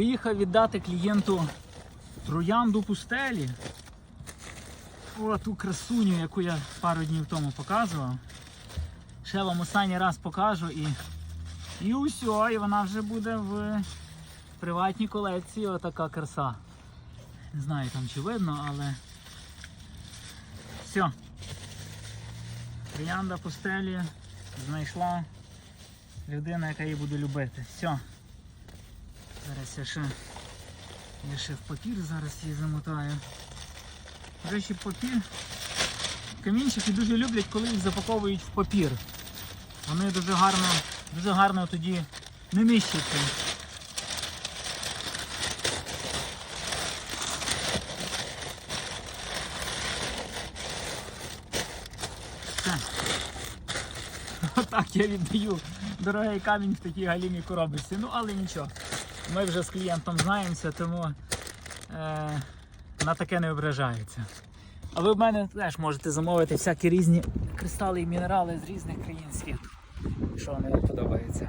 Приїхав віддати клієнту троянду пустелі. О, ту красуню, яку я пару днів тому показував. Ще вам останній раз покажу і. І усьо, і вона вже буде в приватній колекції отака краса. Не знаю там чи видно, але. Все. Троянда пустелі знайшла людина, яка її буде любити. Все. Я ще, я ще в папір зараз її замотаю. До речі, папір. Камінчики дуже люблять, коли їх запаковують в папір. Вони дуже гарно, дуже гарно тоді не нищаться. Так. Отак я віддаю дорогий камінь в такій галімій коробочці. Ну, але нічого. Ми вже з клієнтом знаємося, тому е, на таке не ображається. А ви в мене теж можете замовити всякі різні кристали і мінерали з різних країн світу. Що вам подобається.